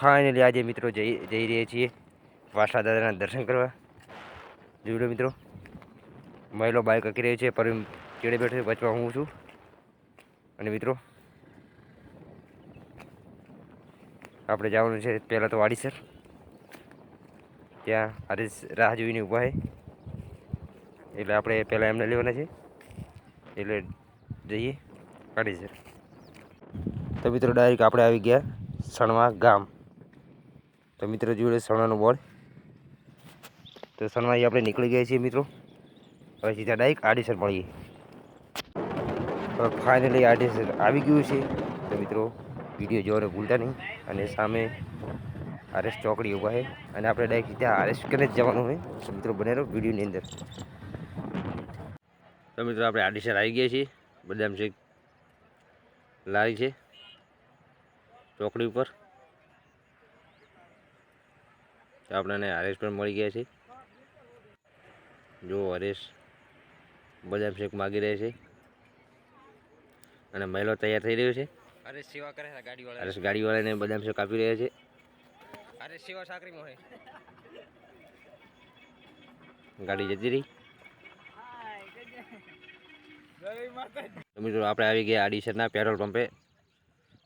Finally આજે મિત્રો જઈ જઈ રહ્યા છીએ વાસા દાદાના દર્શન કરવા. જોઈ મિત્રો. મહિલો બાઇક અકી રહ્યો છે પર ચેડે બેઠો બચવા હું છું. અને મિત્રો, આપણે જવાનું છે પહેલાં તો વાડીસર. ત્યાં હરીશ રાહ જોઈને ઊભા છે. એટલે આપણે પહેલાં એમને લેવાના છે. એટલે જઈએ વાડીસર. તો મિત્રો ડાયરેક્ટ આપણે આવી ગયા સણવા ગામ. તો મિત્રો જોડે સણવાનું બોર્ડ તો સણવાથી આપણે નીકળી ગયા છીએ મિત્રો. હવે સીધા ડાયક આડીસર મળીએ. હવે ફાઇનલી આડીસર આવી ગયું છે. તો મિત્રો વીડિયો જોવાને ભૂલતા નહીં. અને સામે આરએસ ચોકડી ઊભા છે. અને આપણે ડાયરેક્ટ સીધા આરએસ કરીને જ જવાનું હોય તો મિત્રો બને રહો વિડીયોની અંદર. તો મિત્રો આપણે આડીસર આવી ગયા છીએ. બદામ શેક લારી છે. ચોકડી ઉપર. તો આપણને હરેશ પણ મળી ગયા છે. જો હરેશ બદામ શેક માગી રહ્યા છે. અને મહિલો તૈયાર થઈ રહ્યો છે. અરે સેવા કરે છે ગાડી હરેશ ગાડીવાળાને બદામ શેક આપી રહ્યા છે. અરે સેવા સાકરીમાં હોય ગાડી જતી રહી. મિત્રો આપણે આવી ગયા આડીસરના પેટ્રોલ પંપે.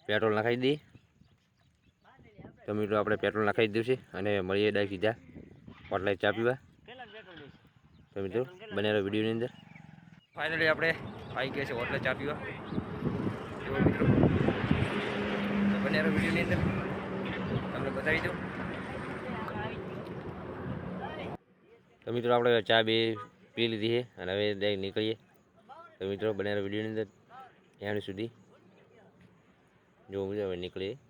પેટ્રોલ નખાઈ દઈએ. તો આપણે પેટ્રોલ નખાઈ દઈશું અને મળીએ ડાયરેક્ટ સીધા હોટલે ચા પીવા. તો મિત્રો બનેલો વિડીયોની અંદર. ફાઇનલી આપણે આવી ગયા છે હોટલે ચા પીવા. જુઓ મિત્રો. તો વિડીયોની અંદર. તમને બતાવી દઉં. તો મિત્રો, આપણે ચા બે પી લીધી છે અને હવે ડાયરેક્ટ નીકળીએ. તો મિત્રો બનેલો વિડીયોની અંદર. ત્યાં સુધી. જો મિત્રો, હવે નીકળીએ. તો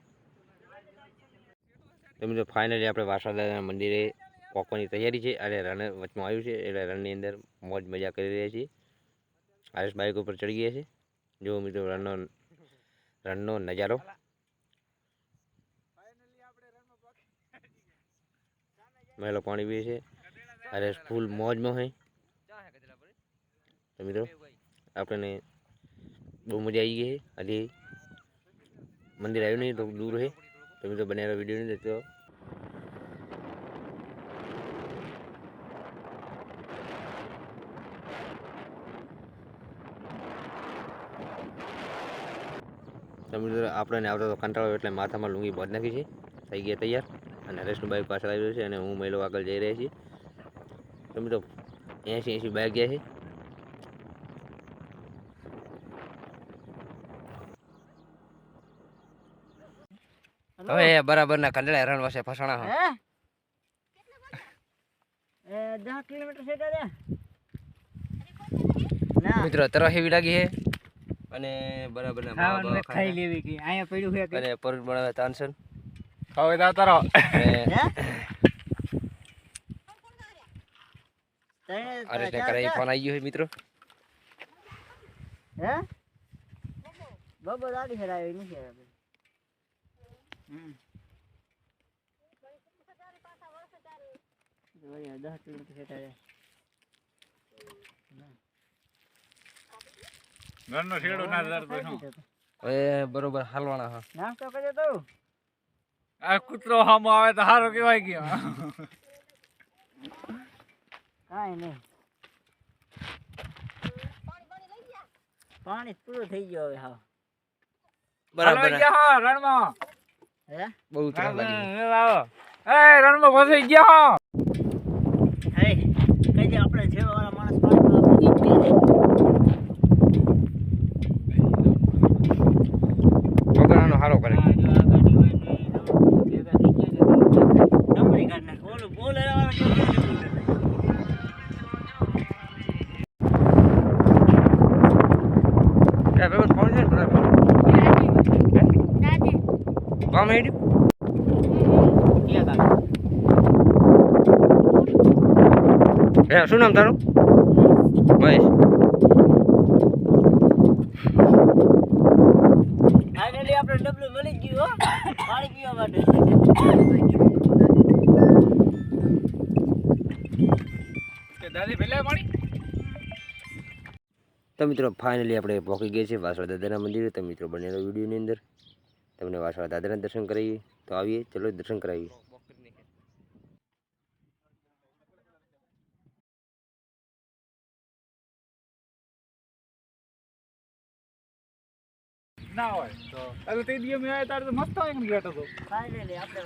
મિત્રો ફાઇનલી આપણે વાસણદાદાના મંદિરે પહોંચવાની તૈયારી છે. અને રણ વચમાં આવ્યું છે. એટલે રણની અંદર મોજ મજા કરી રહ્યા છીએ. આરએસ બાઇક ઉપર ચડી ગયા છે. જો મિત્રો રણનો રણનો નજારો. મહેલો પાણી પીએ છે. અરે ફૂલ મોજમાં હોય. તો મિત્રો, આપણને બહુ મજા આવી ગઈ છે. હજી મંદિર આવ્યું નહીં તો દૂર છે તો મિત્રો બનેલો વીડિયો નહીં તો તો મિત્રો આપણને આવતો તો કંટાળો એટલે માથામાં લુંગી બાંધી નાખી છે. થઈ ગયા તૈયાર. અને હરેશનું બાઇક પાછળ આવ્યું છે અને હું મહિલો આગળ જઈ રહ્યા છીએ તો એસી એંસી એંસી બાઇક ગયા છે. હવે બરાબર ના કંડળા રણ વસે ફસાણા હા. એ 10 કિલોમીટર છે તારે ના. મિત્રો તરફ એવી લાગી હે? અને બરાબર ના માવા ખાવાનું ખાઈ લેવી કે આયા પડ્યું છે અને પરોઠ બનાવે તાનસન. હવે દા તારો. અરે તે તને કરે ફોન આવી ગયો હે મિત્રો. હે? બબો દાડી હેરાવી નથી દસ કિલોમીટર છે ઘરનો શેડો ના ધરતો શું? હવે બરોબર હાલવાના હા. નાસ્તો કરજો તો. આ કૂતરો હામો આવે તો હારો કેવાય ગયો. કાંઈ નહીં. પાણી પૂરું થઈ ગયું હવે હા. બરાબર. રણમાં. હે? બહુ ત્રાસ લાગી. આવો એ રણમાં ફસાઈ ગયા હો. કઈ આપણે જેવા વાળા માણસ પાણી કામ હેડ્યું હે શું નામ તારું? મહેશ. Finally આપણે ડબલું મળી ગયું હો. પાણી પીવા માટે. દાદી પાણી? તો મિત્રો ફાઇનલી આપણે પહોંચી ગયા છીએ વાસણ દાદાના મંદિરે. તો મિત્રો બનેલો વિડીયોની અંદર. તમને વાસણા દાદાના દર્શન કરાવીએ તો આવીએ. ચલો દર્શન કરાવીએ. ના હોય તો. તે દિવસ મેં આવ્યા ત્યારે તો મસ્ત હોય ગેટ હતો.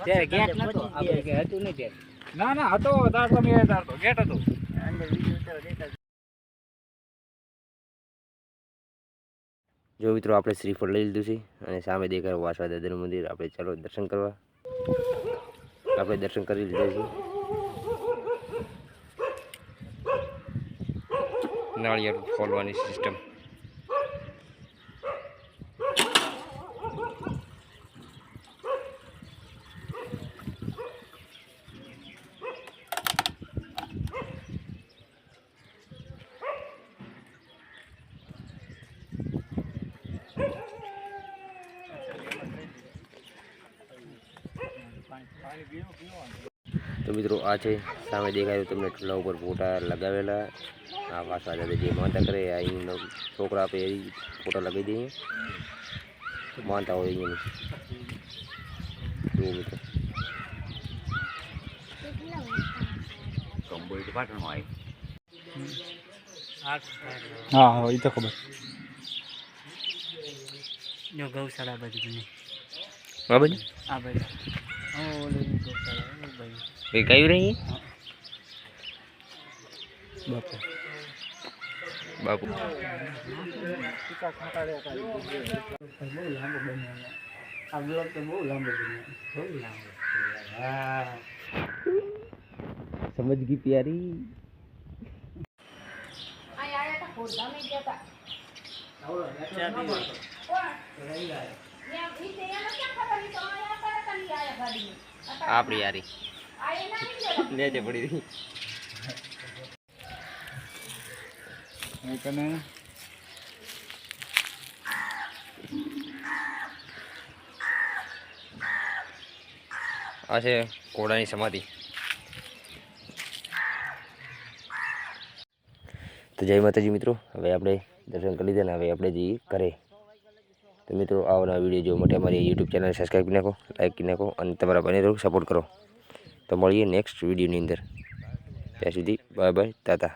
ત્યારે ગેટ નતો આપણે કે હતું નહીં ગેટ. ના ના હતો તાર તમે આવ્યા તાર તો. ગેટ હતો. અંદર તો જો મિત્રો, આપણે શ્રીફળ લઈ લીધું છે અને સામે દેખાય વાસવા દાદાનું મંદિર. આપણે ચાલો દર્શન કરવા. આપણે દર્શન કરી લીધા છે. નાળિયેર ખોલવાની સિસ્ટમ તો મિત્રો આ છે સામે દેખાયું તમને ઠૂલા ઉપર ફોટા લગાવેલા. આ પાછા દાદા જે માનતા કરે આ અહીંનો છોકરા આપે એ ફોટા લગાવી દઈએ. માનતા હોય અહીંયાની જુઓ મિત્રો. હા હા એ તો ખબર. જો ગૌશાળા બાજુ બરાબર આ બાજુ. એ કયું રહી? બાપુ. બાપુ. બહુ લાંબો બન્યો આ બ્લોક તો બહુ લાંબો બન્યો બહુ લાંબો આપણી યારી. નેચે પડી રહી. કને? આ છે ઘોડાની સમાધિ. તો જય માતાજી મિત્રો. હવે આપણે દર્શન કરી લીધા ને હવે આપણે જઈએ ઘરે. તો મિત્રો આવના વીડિયો જોવા માટે અમારી યુટ્યુબ ચેનલ સબસ્ક્રાઈબ કરી નાખો લાઈક કરી નાખો અને તમારા બને સપોર્ટ કરો. તો મળીએ નેક્સ્ટ વિડીયોની અંદર. ત્યાં સુધી બાય બાય તાતા